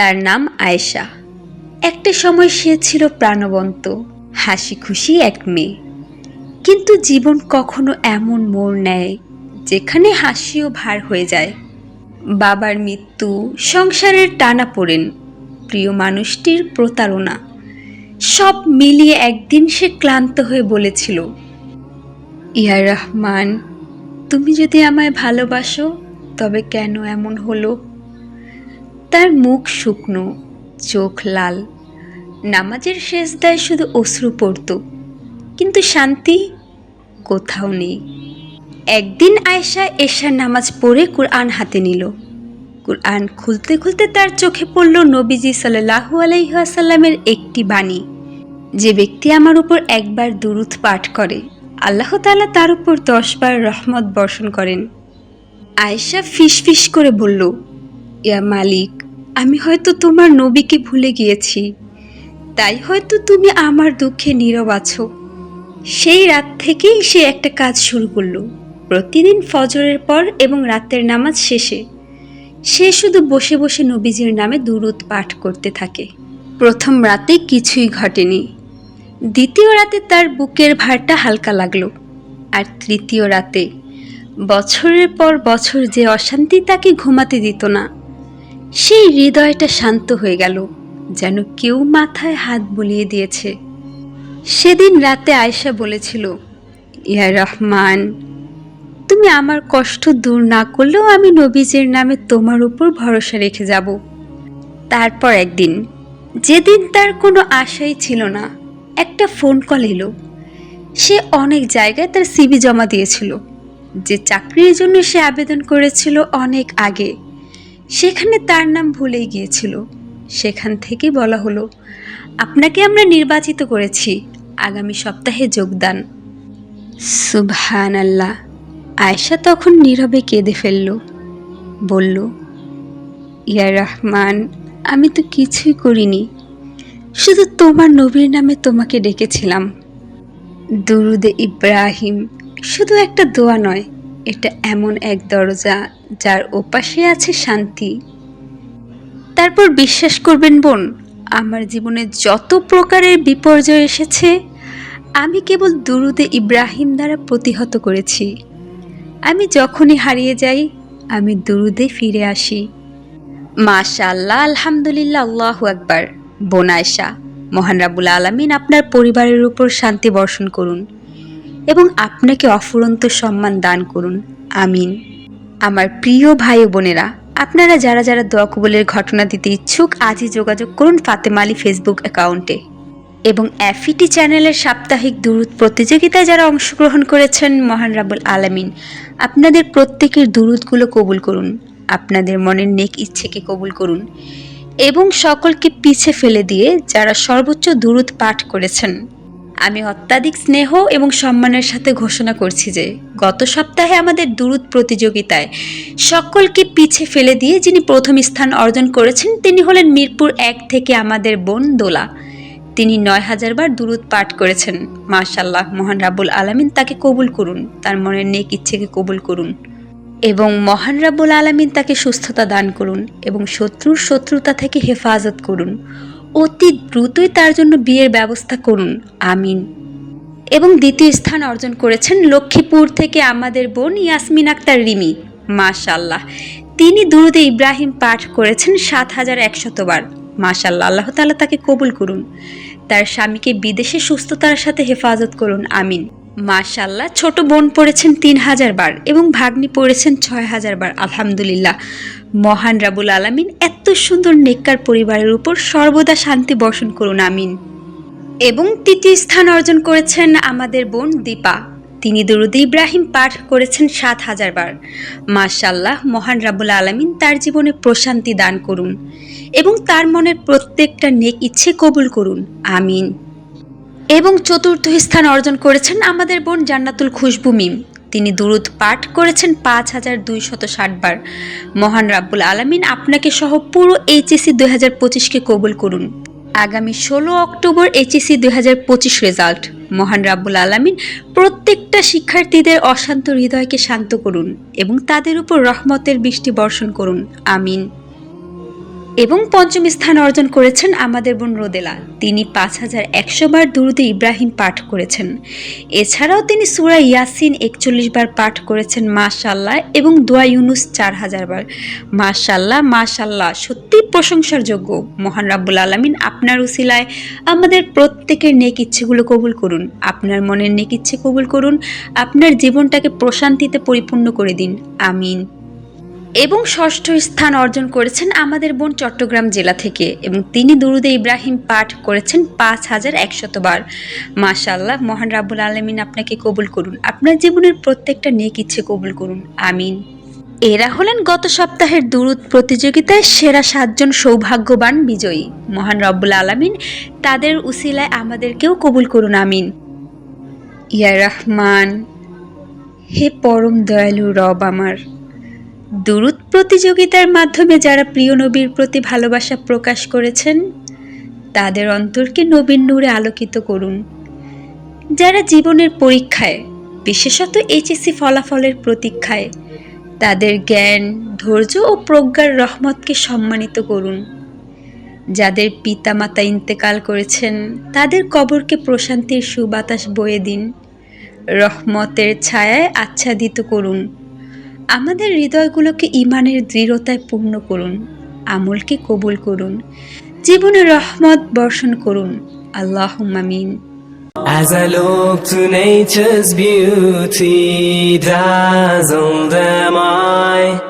তার নাম আয়েশা। একটা সময় সে ছিল প্রাণবন্ত হাসি খুশি এক মেয়ে। কিন্তু জীবন কখনো এমন মোড় নেয় যেখানে হাসিও ভার হয়ে যায়। বাবার মৃত্যু, সংসারের টানা পড়েন, প্রিয় মানুষটির প্রতারণা, সব মিলিয়ে একদিন সে ক্লান্ত হয়ে বলেছিল, ইয়া রহমান, তুমি যদি আমায় ভালোবাসো, তবে কেন এমন হলো? তার মুখ শুকনো, চোখ লাল। নামাজের শেষ দায় শুধু অশ্রু পড়ত, কিন্তু শান্তি কোথাও নেই। একদিন আয়েশা এশার নামাজ পড়ে কুরআন হাতে নিল। কুরআন খুলতে খুলতে তার চোখে পড়ল নবীজি সাল্লাহু আলাইসাল্লামের একটি বাণী, যে ব্যক্তি আমার উপর একবার দুরুদ পাঠ করে, আল্লাহ তাআলা তার উপর দশবার রহমত বর্ষণ করেন। আয়েশা ফিস ফিস করে বলল ইয়া মালিক, আমি হয়তো তোমার নবীকে ভুলে গিয়েছি। তাই হয়তো তুমি আমার দুঃখে নীরব আছো। সেই রাত থেকেই সে একটা কাজ শুরু করল। প্রতিদিন ফজরের পর এবং রাতের নামাজ শেষে সে শুধু বসে বসে নবীজির নামে দুরুদ পাঠ করতে থাকে। প্রথম রাতে কিছুই ঘটেনি। দ্বিতীয় রাতে তার বুকের ভারটা হালকা লাগল। আর তৃতীয় রাতে বছরের পর বছর যে অশান্তি তাকে ঘুমাতে দিত না সেই হৃদয়টা শান্ত হয়ে গেল, যেন কেউ মাথায় হাত বুলিয়ে দিয়েছে। সেদিন রাতে আয়শা বলেছিল, ইয়া রহমান, তুমি আমার কষ্ট দূর না করলেও আমি নবীজের নামে তোমার উপর ভরসা রেখে যাব। তারপর একদিন, যেদিন তার কোনো আশাই ছিল না, একটা ফোন কল এলো। সে অনেক জায়গায় তার সিবি জমা দিয়েছিল, যে চাকরির জন্য সে আবেদন করেছিল অনেক আগে। সেখানে তার নাম ভুলেই গিয়েছিল। সেখান থেকে বলা হলো, আপনাকে আমরা নির্বাচিত করেছি। আগামী সপ্তাহে যোগদান। সুবহান আল্লাহ আয়েশা তখন নীরবে কেঁদে ফেলল। বলল, ইয়া রহমান, আমি তো কিছুই করিনি। শুধু তোমার নবীর নামে তোমাকে ডেকেছিলাম। দুরুদে ইব্রাহিম, শুধু একটা দোয়া নয় এটা এমন এক দরজা যার ওপাশে আছে শান্তি। তারপর বিশ্বাস করবেন বোন, আমার জীবনে যত প্রকারের বিপর্যয় এসেছে, আমি কেবল দুরুদে ইব্রাহিম দ্বারা প্রতিহত করেছি। আমি যখনই হারিয়ে যাই, আমি দুরুদে ফিরে আসি। মাশাল্লাহ আলহামদুলিল্লাহ, আল্লাহু আকবার। বোনায়শা মহান রাবুল আলমিন আপনার পরিবারের উপর শান্তি বর্ষণ করুন। এবং আপনাকে অফুরন্ত সম্মান দান করুন। আমিন। আমার প্রিয় ভাই বোনেরা, আপনারা যারা যারা দোয়া কবুলের ঘটনা দিতে ইচ্ছুক, আজই যোগাযোগ করুন ফাতেমা আলী ফেসবুক অ্যাকাউন্টে। এবং এফিটি চ্যানেলের সাপ্তাহিক দুরুদ প্রতিযোগিতায় যারা অংশগ্রহণ করেছেন, মহান রাবুল আলামিন, আপনাদের প্রত্যেকের দুরুদগুলো কবুল করুন। আপনাদের মনের নেক ইচ্ছেকে কবুল করুন। এবং সকলকে পিছে ফেলে দিয়ে যারা সর্বোচ্চ দুরুদ পাঠ করেছেন আমি অত্যাধিক স্নেহ এবং সম্মানের সাথে ঘোষণা করছি যে, গত সপ্তাহে আমাদের দুরুদ প্রতিযোগিতায় সকলকে পিছে ফেলে দিয়ে যিনি প্রথম স্থান অর্জন করেছেন, তিনি হলেন মিরপুর এক থেকে আমাদের বোন দোলা। তিনি নয় হাজার বার দুরুদ পাঠ করেছেন। মাশাল্লাহ মহান রাবুল আলামিন তাকে কবুল করুন, তার মনের নেক ইচ্ছেকে কবুল করুন এবং মহান রাবুল আলামিন তাকে সুস্থতা দান করুন এবং শত্রুর শত্রুতা থেকে হেফাজত করুন। অতি দ্রুতই তার জন্য বিয়ের ব্যবস্থা করুন। আমিন। এবং দ্বিতীয় স্থান অর্জন করেছেন লক্ষ্মীপুর থেকে আমাদের বোন ইয়াসমিন আক্তার রিমি। মাশাল্লাহ তিনি দুরুদে ইব্রাহিম পাঠ করেছেন সাত হাজার একশতবার মাশাল্লাহ আল্লাহ তালা তাকে কবুল করুন। তার স্বামীকে বিদেশে সুস্থতার সাথে হেফাজত করুন। আমিন। মাশাল্লাহ ছোট বোন পড়েছেন তিন হাজার বার এবং ভাগ্নি পড়েছেন ছয় হাজার বার, আলহামদুলিল্লাহ। মহান রাবুল আলামিন, এত সুন্দর নেককার পরিবারের উপর সর্বদা শান্তি বর্ষণ করুন, আমিন। এবং তৃতীয় স্থান অর্জন করেছেন আমাদের বোন দীপা। তিনি দুরুদ ইব্রাহিম পাঠ করেছেন সাত হাজার বার। মাশাল্লাহ মহান রাবুল আলামিন তার জীবনে প্রশান্তি দান করুন এবং তার মনের প্রত্যেকটা নেক ইচ্ছে কবুল করুন, আমিন। এবং চতুর্থ স্থান অর্জন করেছেন আমাদের বোন জান্নাতুল খুশবু মিম। তিনি দুরুদ পাঠ করেছেন পাঁচ হাজার দুইশত ষাট বার। মহান রাব্বুল আলামিন আপনাকে সহ পুরো এইচএসি দুই হাজার পঁচিশকে কবুল করুন। আগামী ষোলো অক্টোবর এইচএসি দুই হাজার পঁচিশ রেজাল্ট। মহান রাব্বুল আলামিন প্রত্যেকটা শিক্ষার্থীদের অশান্ত হৃদয়কে শান্ত করুন এবং তাদের উপর রহমতের বৃষ্টি বর্ষণ করুন। আমিন। এবং পঞ্চম স্থান অর্জন করেছেন আমাদের বোন রোদেলা। তিনি পাঁচ হাজার একশো বার দুরুদে ইব্রাহিম পাঠ করেছেন। এছাড়াও তিনি সুরা ইয়াসিন একচল্লিশ বার পাঠ করেছেন মাশাল্লাহ এবং দোয়া ইউনুস চার হাজার বার। মাশাল্লাহ মাশাল্লাহ সত্যি প্রশংসার যোগ্য। মহান রাব্বুল আলমিন আপনার উসিলায় আমাদের প্রত্যেকের নেক ইচ্ছেগুলো কবুল করুন। আপনার মনের নেক ইচ্ছে কবুল করুন। আপনার জীবনটাকে প্রশান্তিতে পরিপূর্ণ করে দিন। আমিন। এবং ষষ্ঠ স্থান অর্জন করেছেন আমাদের বোন চট্টগ্রাম জেলা থেকে এবং তিনি দুরুদে ইব্রাহিম পাঠ করেছেন পাঁচ হাজার একশত বার। মাশাল্লাহ মহান রাব্বুল আলমিন আপনাকে কবুল করুন। আপনার জীবনের প্রত্যেকটা নেক ইচ্ছে কবুল করুন। আমিন। এরা হলেন গত সপ্তাহের দুরুদ প্রতিযোগিতায় সেরা সাতজন সৌভাগ্যবান বিজয়ী। মহান রব্বুল আলমিন তাদের উসিলায় আমাদেরকেও কবুল করুন। আমিন। ইয়া রহমান, হে পরম দয়ালু রব আমার। দুরুদ প্রতিযোগিতার মাধ্যমে যারা প্রিয় নবীর প্রতি ভালোবাসা প্রকাশ করেছেন, তাদের অন্তরকে নবীন নূরে আলোকিত করুন। যারা জীবনের পরীক্ষায়, বিশেষত এইচএসসি ফলাফলের প্রতীক্ষায়, তাদের জ্ঞান, ধৈর্য ও প্রজ্ঞার রহমতকে সম্মানিত করুন। যাদের পিতামাতা ইন্তেকাল করেছেন, তাদের কবরকে প্রশান্তির সুবাতাস বয়ে দিন। রহমতের ছায়ায় আচ্ছাদিত করুন। আমাদের হৃদয়গুলোকে ইমানের দৃঢ়তায় পূর্ণ করুন আমলকে কবুল করুন জীবনে রহমত বর্ষণ করুন। আল্লাহ মামিন As I look to nature's beauty, dazzled am I